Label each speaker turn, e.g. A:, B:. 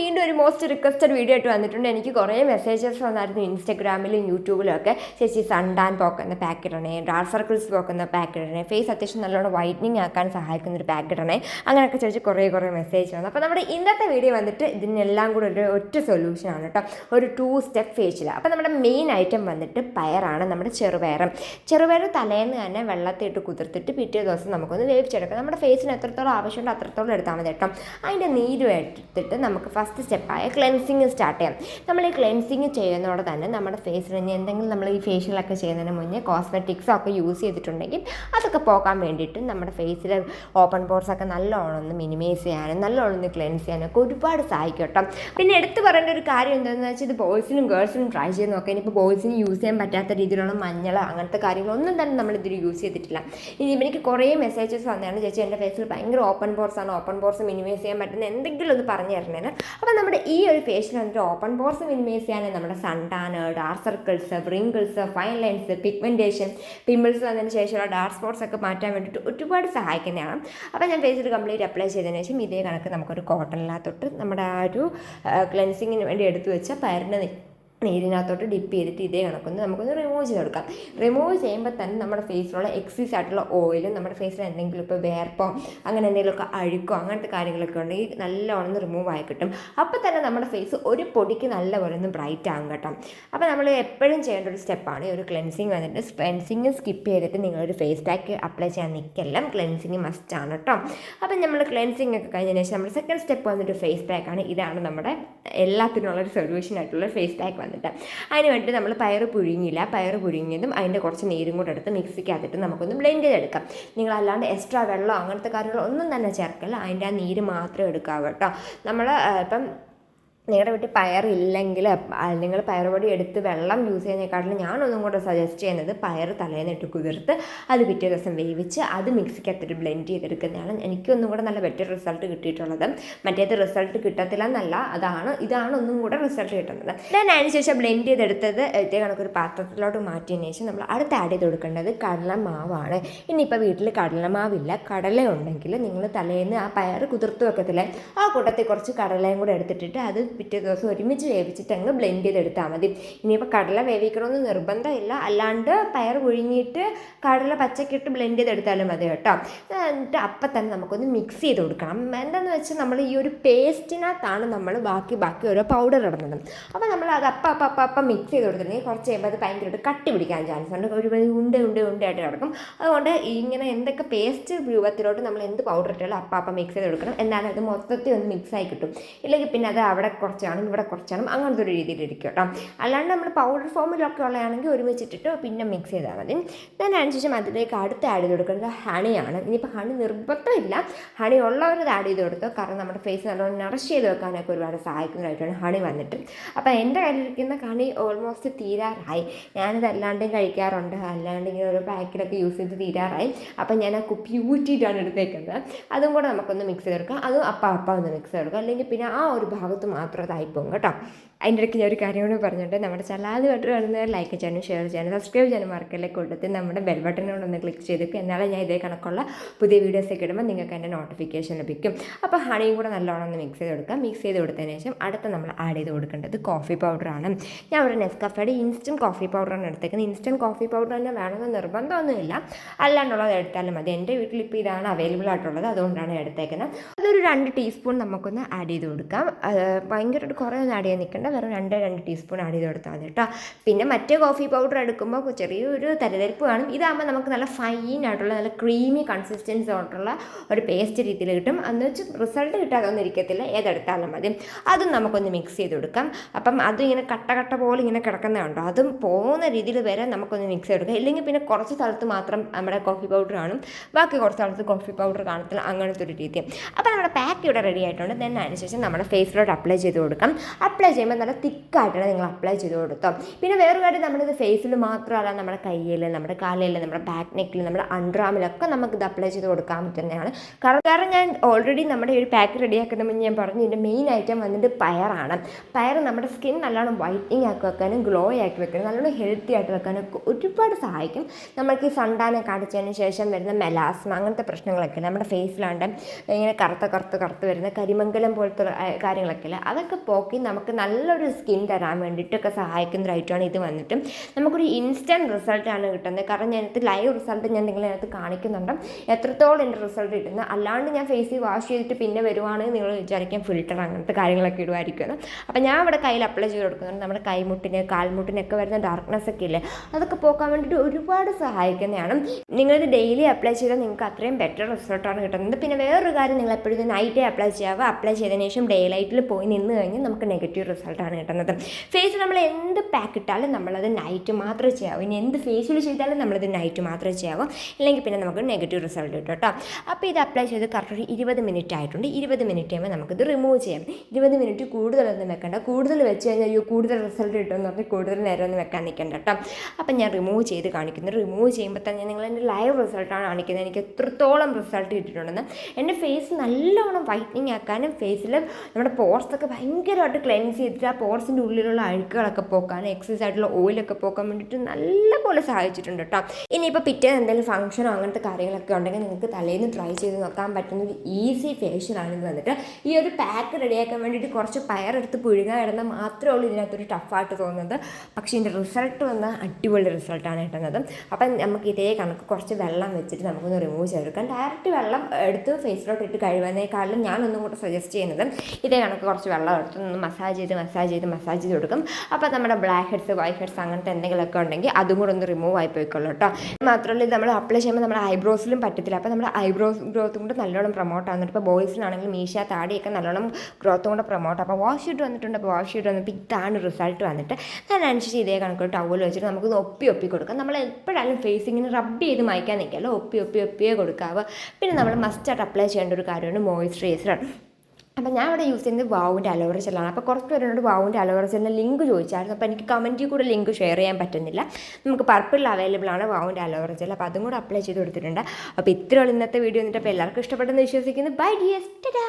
A: വീണ്ടും ഒരു most requested video ആയിട്ട് വന്നിട്ടുണ്ട്. എനിക്ക് കുറേ മെസ്സേജസ് വന്നായിരുന്നു ഇൻസ്റ്റഗ്രാമിലും യൂട്യൂബിലും ഒക്കെ. ചേച്ചി സൺടാൻ പോക്കുന്ന പാക്കറ്റ് ഇടണേ ഡാർക്ക് സർക്കിൾസ് പോക്കുന്ന പാക്കറ്റ് ഫേസ് അത്യാവശ്യം നല്ലോണം വൈറ്റനിങ് ആക്കാൻ സഹായിക്കുന്ന ഒരു പാക്കറ്റ് ഇടണേ. അങ്ങനെയൊക്കെ ചോദിച്ച് കുറേ കുറേ മെസ്സേജ് വന്നു. അപ്പോൾ നമ്മുടെ ഇന്നത്തെ വീഡിയോ വന്നിട്ട് ഇതിനെല്ലാം കൂടെ ഒരു ഒറ്റ സൊല്യൂഷൻ ആണ് കേട്ടോ. ഒരു ടു സ്റ്റെപ്പ് ഫേഷ്യൽ അപ്പോൾ നമ്മുടെ മെയിൻ ഐറ്റം വന്നിട്ട് പയറാണ് നമ്മുടെ ചെറുപയറും. ചെറുപയർ തലേന്ന് തന്നെ വെള്ളത്തിട്ട് കുതിർത്തിട്ട് പിറ്റേ ദിവസം നമുക്കൊന്ന് വേവിച്ചെടുക്കാം. നമ്മുടെ ഫേസിന് എത്രത്തോളം ആവശ്യമുണ്ട് അത്രത്തോളം എടുത്താൽ മതി കേട്ടോ. അതിന്റെ നീര് എടുത്തിട്ട് നമുക്ക് സ്റ്റെപ്പായ ക്ലെൻസിങ് സ്റ്റാർട്ട് ചെയ്യാം. നമ്മൾ ഈ ക്ലെൻസിങ് ചെയ്യുന്നതോടെ തന്നെ നമ്മുടെ ഫേസിൽ ഇനി എന്തെങ്കിലും നമ്മൾ ഈ ഫേഷ്യലൊക്കെ ചെയ്യുന്നതിന് മുന്നേ കോസ്മെറ്റിക്സോ ഒക്കെ യൂസ് ചെയ്തിട്ടുണ്ടെങ്കിൽ അതൊക്കെ പോകാൻ വേണ്ടിയിട്ട് നമ്മുടെ ഫേസിൽ ഓപ്പൺ പോർസ് ഒക്കെ നല്ലോണം ഒന്ന് മിനിമൈസ് ചെയ്യാനും നല്ലോണം ഒന്ന് ക്ലെൻസ് ചെയ്യാനും ഒക്കെ ഒരുപാട് സഹായിക്കട്ടോ. കേട്ടോ പിന്നെ എടുത്തു പറയേണ്ട ഒരു കാര്യം എന്താണെന്ന് വെച്ചാൽ ഇത് ബോയ്സിനും ഗേൾസിനും ട്രൈ ചെയ്ത് നോക്കാം ഇനിയിപ്പോൾ ബോയ്സിന് യൂസ് ചെയ്യാൻ പറ്റാത്ത രീതിയിലുള്ള മഞ്ഞൾ അങ്ങനത്തെ കാര്യങ്ങളൊന്നും തന്നെ നമ്മൾ ഇതിൽ യൂസ് ചെയ്തിട്ടില്ല. ഇനി എനിക്ക് കുറേ മെസ്സേജസ് വന്നതാണ് ചേച്ചി എന്റെ ഫേസിൽ ഭയങ്കര ഓപ്പൺ പോർസ് ആണ്. ഓപ്പൺ പോർസ് മിനിമൈസ് ചെയ്യാൻ പറ്റുന്ന എന്തെങ്കിലും ഒന്ന് പറഞ്ഞു തരണേന്. അപ്പോൾ നമ്മുടെ ഈ ഒരു ഫേഷ്യൽ വന്നിട്ട് ഓപ്പൺ പോർസ് മിനിമൈസ് ചെയ്യാൻ നമ്മുടെ സൺടാന് dark circles wrinkles fine lines pigmentation pimples വന്നതിന് ശേഷമുള്ള ഡാർക്ക് സ്പോട്ട്സ് ഒക്കെ മാറ്റാൻ വേണ്ടിയിട്ട് ഒരുപാട് സഹായിക്കുന്നതാണ്. അപ്പോൾ ഞാൻ ഫേസിൽ കംപ്ലീറ്റ് അപ്ലൈ ചെയ്തതിന് ശേഷം ഇതേ കണക്ക് നമുക്കൊരു കോട്ടണിനകത്തൊട്ട് നമ്മുടെ ആ ഒരു ക്ലെൻസിങ്ങിന് വേണ്ടി എടുത്തു വെച്ച പയറിന്റെ നീരിനകത്തോട്ട് ഡിപ്പ് ചെയ്തിട്ട് ഇതേ കണക്കൊന്ന് നമുക്കൊന്ന് റിമൂവ് ചെയ്തെടുക്കാം. റിമൂവ് ചെയ്യുമ്പോൾ തന്നെ നമ്മുടെ ഫേസിലുള്ള എക്സീസ് ആയിട്ടുള്ള ഓയിലും നമ്മുടെ ഫേസിൽ എന്തെങ്കിലും ഇപ്പോൾ വേർപ്പോ അങ്ങനെ എന്തെങ്കിലുമൊക്കെ അഴുക്കോ അങ്ങനത്തെ കാര്യങ്ങളൊക്കെ ഉണ്ടെങ്കിൽ നല്ലോണം റിമൂവ് ആയി കിട്ടും. അപ്പോൾ തന്നെ നമ്മുടെ ഫേസ് ഒരു പൊടിക്ക് നല്ലപോലെ ഒന്ന് ബ്രൈറ്റ് ആകും കേട്ടോ. അപ്പോൾ നമ്മൾ എപ്പോഴും ചെയ്യേണ്ട ഒരു സ്റ്റെപ്പാണ് ഈ ഒരു ക്ലെൻസിങ് വന്നിട്ട് ക്ലെൻസിങ് സ്കിപ്പ് ചെയ്തിട്ട് നിങ്ങളൊരു ഫേസ് പാക്ക് അപ്ലൈ ചെയ്യാൻ നിൽക്കല്ല ക്ലെൻസിങ് മസ്റ്റ് ആണ് കേട്ടോ. അപ്പോൾ നമ്മൾ ക്ലെൻസിങ് ഒക്കെ കഴിഞ്ഞതിന് ശേഷം നമ്മുടെ സെക്കൻഡ് സ്റ്റെപ്പ് വന്നിട്ട് ഫേസ് പാക്കാണ് ഇതാണ് നമ്മുടെ എല്ലാത്തിനുള്ള ഒരു സൊല്യൂഷൻ ആയിട്ടുള്ള ഫേസ് പാക്ക് വന്നിട്ട്. അതിന് വേണ്ടിയിട്ട് നമ്മൾ പയർ പുഴുങ്ങില്ല പയർ പുഴുങ്ങിയതും അതിന്റെ കുറച്ച് നീരും കൂടെ എടുത്ത് മിക്സിക്കകത്തിട്ട് നമുക്കൊന്ന് ബ്ലെൻഡ് ചെയ്തെടുക്കാം. നിങ്ങൾ അല്ലാണ്ട് എക്സ്ട്രാ വെള്ളം അങ്ങനത്തെ കാര്യങ്ങളൊന്നും തന്നെ ചേർക്കില്ല. അതിന്റെ ആ നീര് മാത്രം എടുക്കാവട്ടോ നമ്മൾ ഇപ്പം നിങ്ങളുടെ വീട്ടിൽ പയറില്ലെങ്കിൽ നിങ്ങൾ പയറുപൊടി എടുത്ത് വെള്ളം യൂസ് ചെയ്യുന്നതിനെക്കാട്ടിലും ഞാനൊന്നും കൂടെ സജസ്റ്റ് ചെയ്യുന്നത് പയർ തലേന്നിട്ട് കുതിർത്ത് അത് പിറ്റേ ദിവസം വേവിച്ച് അത് മിക്സിക്കകത്തിട്ട് ബ്ലെൻഡ് ചെയ്തെടുക്കുന്നതാണ് എനിക്കൊന്നും കൂടെ നല്ല ബെറ്റർ റിസൾട്ട് കിട്ടിയിട്ടുള്ളത്. മറ്റേത് റിസൾട്ട് കിട്ടത്തില്ല എന്നല്ല അതാണ് ഇതാണ് ഒന്നും കൂടെ റിസൾട്ട് കിട്ടുന്നത്. ഞാൻ അതിന് ശേഷം ബ്ലെൻഡ് ചെയ്തെടുത്തത് ഇതേ കണക്കൊരു പാത്രത്തിലോട്ട് മാറ്റിയതിന് ശേഷം നമ്മൾ അടുത്ത് ആഡ് ചെയ്ത് കൊടുക്കേണ്ടത് കടലമാവാണ്. ഇനിയിപ്പോൾ വീട്ടിൽ കടലമാവില്ല കടല ഉണ്ടെങ്കിൽ നിങ്ങൾ തലേന്ന് ആ പയർ കുതിർത്ത് വെക്കത്തില്ലേ ആ കൂട്ടത്തിൽ കുറച്ച് കടലയും കൂടെ എടുത്തിട്ടിട്ട് അത് പിറ്റേ ദിവസം ഒരുമിച്ച് വേവിച്ചിട്ട് അങ്ങ് ബ്ലെൻഡ് ചെയ്തെടുത്താൽ മതി. ഇനിയിപ്പോൾ കടല വേവിക്കണമെന്ന് നിർബന്ധമില്ല. അല്ലാണ്ട് പയർ പുഴുങ്ങിയിട്ട് കടല പച്ചക്കിട്ട് ബ്ലെൻഡ് ചെയ്തെടുത്താലും മതി കേട്ടോ. എന്നിട്ട് അപ്പം തന്നെ നമുക്കൊന്ന് മിക്സ് ചെയ്ത് കൊടുക്കണം. എന്താണെന്ന് വെച്ചാൽ നമ്മൾ ഈ ഒരു പേസ്റ്റിനകത്താണ് നമ്മൾ ബാക്കി ബാക്കി ഓരോ പൗഡർ ഇടുന്നത്. അപ്പോൾ നമ്മൾ അത് അപ്പം അപ്പം അപ്പം അപ്പം മിക്സ് ചെയ്ത് കൊടുത്തിട്ടുണ്ടെങ്കിൽ കുറച്ച് കഴിയുമ്പോൾ അത് ഭയങ്കരമായിട്ട് കട്ടി പിടിക്കാൻ ചാൻസ് ഉണ്ട്. ഒരു ഉണ്ട ഉണ്ട ഉണ്ടയായിട്ട് കിടക്കും. അതുകൊണ്ട് ഇങ്ങനെ എന്തൊക്കെ പേസ്റ്റ് രൂപത്തിലോട്ട് നമ്മൾ എന്ത് പൗഡർ ഇട്ടാലും അപ്പം അപ്പം മിക്സ് ചെയ്ത് കൊടുക്കണം. എന്നാലും അത് മൊത്തത്തിൽ ഒന്ന് മിക്സ് ആയി കിട്ടും. ഇല്ലെങ്കിൽ പിന്നെ അത് അവിടെ കുറച്ചാണ് ഇവിടെ കുറച്ചാണ് അങ്ങനത്തെ ഒരു രീതിയിലിരിക്കും കേട്ടോ. അല്ലാണ്ട് നമ്മൾ പൗഡർ ഫോമിലൊക്കെ ഉള്ളതാണെങ്കിൽ ഒരുമിച്ചിട്ടിട്ട് പിന്നെ മിക്സ് ചെയ്താൽ മതി. Then അതിനുശേഷം അതിലേക്ക് അടുത്ത് ആഡ് ചെയ്ത് കൊടുക്കുന്നത് ഹണിയാണ്. ഇനിയിപ്പോൾ ഹണി നിർബന്ധമില്ല. ഹണി ഉള്ളവരത് ആഡ് ചെയ്ത് കൊടുത്തോ കാരണം നമ്മുടെ ഫേസ് നല്ലോണം നറഷ് ചെയ്ത് വെക്കാനൊക്കെ ഒരുപാട് സഹായിക്കുന്നതായിട്ടാണ് ഹണി വന്നിട്ട്. അപ്പോൾ എന്റെ കയ്യിലിരിക്കുന്ന ഹണി ഓൾമോസ്റ്റ് തീരാറായി. ഞാനിത് അല്ലാണ്ടും കഴിക്കാറുണ്ട്. അല്ലാണ്ട് ഇങ്ങനെ ഓരോ പാക്കിലൊക്കെ യൂസ് ചെയ്ത് തീരാറായി. അപ്പോൾ ഞാൻ ആ കുപ്പി ഊറ്റിയിട്ടാണ് എടുത്തേക്കുന്നത്. അതും കൂടെ നമുക്കൊന്ന് മിക്സ് ചെയ്തെടുക്കാം അതും അപ്പം അപ്പം ഒന്ന് മിക്സ് ചെയ്തെടുക്കാം അല്ലെങ്കിൽ പിന്നെ ആ ഒരു ഭാഗത്ത് മാത്രം അതായിപ്പോകും കേട്ടോ. അതിന്റെ ഇടയ്ക്ക് ഞാൻ ഒരു കാര്യം കൂടി പറഞ്ഞിട്ട് നമ്മുടെ ബട്ടൺ കാണുന്നവർ ലൈക്ക് ചെയ്യാനും ഷെയർ ചെയ്യാനും സബ്സ്ക്രൈബ് ചെയ്യാനും മറക്കല്ലേ? കൊടുത്ത് നമ്മുടെ ബെൽ ബട്ടണിനോട് ഒന്ന് ക്ലിക്ക് ചെയ്തേക്കും എന്നാലും ഞാൻ ഇതേ കണക്കുള്ള പുതിയ വീഡിയോസൊക്കെ ഇടുമ്പോൾ നിങ്ങൾക്ക് എന്റെ നോട്ടിഫിക്കേഷൻ ലഭിക്കും. അപ്പോൾ ഹണിയും കൂടെ നല്ലോണം ഒന്ന് മിക്സ് ചെയ്ത് കൊടുക്കാം. മിക്സ് ചെയ്ത് കൊടുത്തതിന് ശേഷം അടുത്ത നമ്മൾ ആഡ് ചെയ്ത് കൊടുക്കേണ്ടത് കോഫി പൗഡറാണ് ഞാൻ ഇവിടെ നെസ്കഫയുടെ ഇൻസ്റ്റന്റ് കോഫി പൗഡറാണ് എടുത്തേക്കുന്നത്. ഇൻസ്റ്റന്റ് കോഫി പൗഡർ തന്നെ വേണമെന്ന് നിർബന്ധമൊന്നുമില്ല. അല്ലാണ്ടുള്ളത് എടുത്താലും മതി. എന്റെ വീട്ടിൽ ഇപ്പോൾ ഇതാണ് അവൈലബിൾ ആയിട്ടുള്ളത്. അതുകൊണ്ടാണ് എടുത്തേക്കുന്നത്. അതൊരു രണ്ട് ടീസ്പൂൺ നമുക്കൊന്ന് ആഡ് ചെയ്ത് കൊടുക്കാം. ഭയങ്കരമായിട്ട് കുറേ ഒന്നും ആഡ് ചെയ്യാൻ നിൽക്കേണ്ട. വെറും രണ്ട് രണ്ട് ടീസ്പൂൺ ആഡ് ചെയ്ത് കൊടുത്താൽ മതി കേട്ടോ. പിന്നെ മറ്റേ കോഫി പൗഡർ എടുക്കുമ്പോൾ ചെറിയൊരു തരതരിപ്പ് കാണും. ഇതാകുമ്പോൾ നമുക്ക് നല്ല ഫൈൻ ആയിട്ടുള്ള നല്ല ക്രീമി കൺസിസ്റ്റൻസി ആയിട്ടുള്ള ഒരു പേസ്റ്റ് രീതിയിൽ കിട്ടും. എന്ന് വെച്ച് റിസൾട്ട് കിട്ടാതൊന്നും ഇരിക്കത്തില്ല. ഏതെടുത്താലും മതി. അതും നമുക്കൊന്ന് മിക്സ് ചെയ്ത് കൊടുക്കാം. അപ്പം അതും ഇങ്ങനെ കട്ട കട്ട പോലെ ഇങ്ങനെ കിടക്കുന്നത് കണ്ടോ? അതും പോകുന്ന രീതിയിൽ വരെ നമുക്കൊന്ന് മിക്സ് ചെയ്തെടുക്കാം ഇല്ലെങ്കിൽ പിന്നെ കുറച്ച് സ്ഥലത്ത് മാത്രം നമ്മുടെ കോഫി പൗഡർ കാണും. ബാക്കി കുറച്ച് സ്ഥലത്ത് കോഫി പൗഡർ കാണത്തില്ല. അങ്ങനത്തെ ഒരു രീതി അപ്പോൾ നമ്മുടെ പാക്ക് ഇവിടെ റെഡി ആയിട്ടുണ്ട്. ദെൻ അതിനുശേഷം നമ്മുടെ ഫേസിലോട്ട് അപ്ലൈ ചെയ്ത് കൊടുക്കാം. അപ്ലൈ ചെയ്യുമ്പോൾ നല്ല തിക്കായിട്ടാണ് നിങ്ങൾ അപ്ലൈ ചെയ്ത് കൊടുത്തോ. പിന്നെ വേറൊരു കാര്യം നമ്മളിത് ഫേസിൽ മാത്രമല്ല നമ്മുടെ കയ്യിൽ നമ്മുടെ കാലിൽ നമ്മുടെ ബാക്ക് നെക്കിൽ നമ്മുടെ അണ്ടർആമിലൊക്കെ നമുക്കിത് അപ്ലൈ ചെയ്ത് കൊടുക്കാൻ പറ്റുന്നതാണ്. കാരണം കാരണം ഞാൻ ഓൾറെഡി നമ്മുടെ ഒരു പാക്ക് റെഡിയാക്കുന്ന മുന്നേ ഞാൻ പറഞ്ഞു ഇതിന്റെ മെയിൻ ഐറ്റം വന്നിട്ട് പയറാണ്. പയർ നമ്മുടെ സ്കിൻ നല്ലോണം വൈറ്റനിങ് ആക്കി വെക്കാനും ഗ്ലോ ആക്കി വെക്കാനും നല്ലോണം ഹെൽത്തി ആയിട്ട് വെക്കാനും ഒക്കെ ഒരുപാട് സഹായിക്കും. നമ്മൾക്ക് സണ്ടാനെ കാണിച്ചതിന് ശേഷം വരുന്ന മെലാസ്മ അങ്ങനത്തെ പ്രശ്നങ്ങളൊക്കെ നമ്മുടെ ഫേസിലാണ്ട് ഇങ്ങനെ കറുത്ത കറുത്ത കറുത്ത് വരുന്ന കരിമംഗലം പോലത്തെ കാര്യങ്ങളൊക്കെ അല്ലേ? അതൊക്കെ പോക്കി നമുക്ക് നല്ലൊരു സ്കിൻ തരാൻ വേണ്ടിയിട്ടൊക്കെ സഹായിക്കുന്ന ഒരു ഇത് വന്നിട്ട്. നമുക്കൊരു ഇൻസ്റ്റന്റ് റിസൾട്ടാണ് കിട്ടുന്നത്. കാരണം ഞാനത് ലൈവ് റിസൾട്ട് ഞാൻ നിങ്ങളെ അതിനകത്ത് കാണിക്കുന്നുണ്ട്. എത്രത്തോളം എന്റെ റിസൾട്ട് കിട്ടുന്നത് അല്ലാണ്ട് ഞാൻ ഫേസ് വാഷ് ചെയ്തിട്ട് പിന്നെ വരുവാണെങ്കിൽ നിങ്ങൾ വിചാരിക്കാൻ ഫിൽറ്റർ അങ്ങനത്തെ കാര്യങ്ങളൊക്കെ ഇടുമായിരിക്കും അപ്പോൾ ഞാൻ ഇവിടെ കയ്യിൽ അപ്ലൈ ചെയ്ത് കൊടുക്കുന്നുണ്ട്. നമ്മുടെ കൈമുട്ടിന് കാൽമുട്ടിനൊക്കെ വരുന്ന ഡാർക്ക്നെസ് ഒക്കെ ഇല്ലേ? അതൊക്കെ പോക്കാൻ വേണ്ടിയിട്ട് ഒരുപാട് സഹായിക്കുന്നതാണ്. നിങ്ങളിത് ഡെയിലി അപ്ലൈ ചെയ്താൽ നിങ്ങൾക്ക് അത്രയും ബെറ്റർ റിസൾട്ടാണ് കിട്ടുന്നത്. പിന്നെ വേറൊരു കാര്യം നിങ്ങൾ എപ്പോഴും ഇത് നൈറ്റേ അപ്ലൈ ചെയ്യാവുക അപ്ലൈ ചെയ്തതിന് ശേഷം ഡേ ലൈറ്റിൽ പോയി നിന്ന് കഴിഞ്ഞാൽ നമുക്ക് നെഗറ്റീവ് റിസൾട്ടാണ് കിട്ടുന്നത്. ഫേസ് നമ്മൾ എന്ത് പാക്ക് ഇട്ടാലും നമ്മളത് നൈറ്റ് മാത്രമേ ചെയ്യാവൂ. ഇനി എന്ത് ഫേസിൽ ചെയ്താലും നമ്മളത് നൈറ്റ് മാത്രമേ ചെയ്യാവൂ. അല്ലെങ്കിൽ പിന്നെ നമുക്ക് നെഗറ്റീവ് റിസൾട്ട് കിട്ടും കേട്ടോ. അപ്പോൾ ഇത് അപ്ലൈ ചെയ്ത് കറക്റ്റ് ഒരു ഇരുപത് മിനിറ്റ് ആയിട്ടുണ്ട്. ഇരുപത് മിനിറ്റ് കഴിയുമ്പോൾ നമുക്കിത് റിമൂവ് ചെയ്യാം. ഇരുപത് മിനിറ്റ് കൂടുതലൊന്നും വെക്കണ്ട. കൂടുതൽ വെച്ച് കഴിഞ്ഞാൽ അയ്യോ കൂടുതൽ റിസൾട്ട് കിട്ടുമെന്ന് പറഞ്ഞ് കൂടുതൽ നേരം ഒന്നും വെക്കാൻ നിൽക്കണ്ട കേട്ടോ. അപ്പം ഞാൻ റിമൂവ് ചെയ്ത് കാണിക്കുന്നു. റിമൂവ് ചെയ്യുമ്പോൾ തന്നെ നിങ്ങൾ എന്റെ ലൈവ് റിസൾട്ടാണ് കാണിക്കുന്നത്. എനിക്ക് എത്രത്തോളം റിസൾട്ട് കിട്ടിയിട്ടുണ്ടെന്ന്. എന്റെ ഫേസ് നല്ലോണം വൈറ്റനിങ് ആക്കാനും ഫേസിൽ നമ്മുടെ പോർസൊക്കെ ഭയങ്കരമായിട്ട് ക്ലെൻസ് ചെയ്തിട്ട് ആ പോർസിന്റെ ഉള്ളിലുള്ള അഴുക്കുകളൊക്കെ പോക്കാനും എക്സസൈസ് ആയിട്ടുള്ള ഓയിലൊക്കെ പോക്കാൻ വേണ്ടിയിട്ട് നല്ലപോലെ സഹായിച്ചിട്ടുണ്ട് കേട്ടോ ഇനിയിപ്പോൾ പിറ്റേന്ന് എന്തെങ്കിലും ഫംഗ്ഷനോ അങ്ങനത്തെ കാര്യങ്ങളൊക്കെ ഉണ്ടെങ്കിൽ നിങ്ങൾക്ക് തലേന്ന് ട്രൈ ചെയ്ത് നോക്കാൻ പറ്റുന്ന ഒരു ഈസി ഫേഷ്യലാണ് ഇത് വന്നിട്ട്. ഈ ഒരു പാക്ക് റെഡിയാക്കാൻ വേണ്ടിയിട്ട് കുറച്ച് പയറെടുത്ത് പുഴുകാൻ ഇടുന്ന മാത്രമേ ഉള്ളൂ ഇതിനകത്തൊരു ടഫായിട്ട് തോന്നുന്നത്. പക്ഷേ ഇതിന്റെ റിസൾട്ട് വന്ന അടിപൊളി റിസൾട്ടാണ് കിട്ടുന്നത് അപ്പം നമുക്ക് ഇതേ കണക്ക് കുറച്ച് വെള്ളം വെച്ചിട്ട് നമുക്കൊന്ന് റിമൂവ് ചെയ്തെടുക്കാം. ഡയറക്റ്റ് വെള്ളം എടുത്ത് ഫേസിലോട്ട് ഇട്ട് കഴിയുന്നതിനേക്കാളും ഞാനൊന്നും കൂടെ സജസ്റ്റ് ചെയ്യുന്നത് ഇതേ കണക്ക് കുറച്ച് വെള്ളം എടുത്ത് ഒന്ന് മസാജ് ചെയ്ത് മസാജ് ചെയ്ത് മസാജ് ചെയ്ത് കൊടുക്കും. അപ്പോൾ നമ്മുടെ ബ്ലാക്ക് ഹെഡ്സ് വൈറ്റ് ഹെഡ്സ് അങ്ങനത്തെ എന്തെങ്കിലുമൊക്കെ ഉണ്ടെങ്കിൽ അതും കൂടെ ഒന്ന് റിമൂവ് ആയി പോയിക്കോളൂ കേട്ടോ. മാത്രമല്ല ഇത് നമ്മൾ അപ്ലൈ ചെയ്യുമ്പോൾ നമ്മുടെ ഐബ്രോസിലും പറ്റത്തില്ല. അപ്പോൾ നമ്മുടെ ഐബ്രോസ് ഗ്രോത്തും കൂടെ നല്ലോണം പ്രൊമോട്ട് ആകുന്നുണ്ട് ഇപ്പോൾ ബോയ്സിനാണെങ്കിൽ മീശ താടിയൊക്കെ നല്ലോണം ഗ്രോത്തും കൂടെ പ്രൊമോട്ട് അപ്പോൾ വാഷ് ഷീറ്റ് വന്നിട്ടുണ്ട്. അപ്പോൾ വാഷ് ഷീറ്റ് വന്നപ്പോൾ ഇതാണ് റിസൾട്ട് വന്നിട്ട് അതിനനുസരിച്ച് ഇതേ കണക്ക് ടവൽ വെച്ചിട്ട് നമുക്ക് ഒപ്പി ഒപ്പി കൊടുക്കാം. നമ്മൾ എപ്പോഴായാലും ഫേസ് ഇങ്ങനെ റബ്ബ് ചെയ്ത് മായ്ക്കാൻ നിൽക്കല്ലോ? ഒപ്പി ഒപ്പി ഒപ്പിയേ കൊടുക്കാവ്. പിന്നെ നമ്മൾ മസ്റ്റായിട്ട് അപ്ലൈ ചെയ്യേണ്ട ഒരു കാര്യമാണ് മോയ്സ്ചറൈസർ അപ്പം ഞാൻ ഇവിടെ യൂസ് ചെയ്യുന്നത് വാവിന്റെ അലോവേറ ജെല്ലാണ് അപ്പോൾ കുറച്ച് പേരോട് വാവിന്റെ അലോവേറ ജെല്ലിന്റെ ലിങ്ക് ചോദിച്ചായിരുന്നു. അപ്പോൾ എനിക്ക് കമന്റിൽ കൂടെ ലിങ്ക് ഷെയർ ചെയ്യാൻ പറ്റുന്നില്ല. നമുക്ക് പർപ്പിൾ അവൈലബിൾ ആണ് വാവിന്റെ അലോവേറ ജെൽ അപ്പോൾ അതും കൂടെ അപ്ലൈ ചെയ്ത് കൊടുത്തിട്ടുണ്ട്. അപ്പോൾ ഇത്രയുള്ള ഇന്നത്തെ വീഡിയോ എന്നിട്ട് അപ്പോൾ എല്ലാവർക്കും ഇഷ്ടപ്പെട്ടെന്ന് വിശ്വസിക്കുന്നു. ബൈ ഡിയസ് ടാ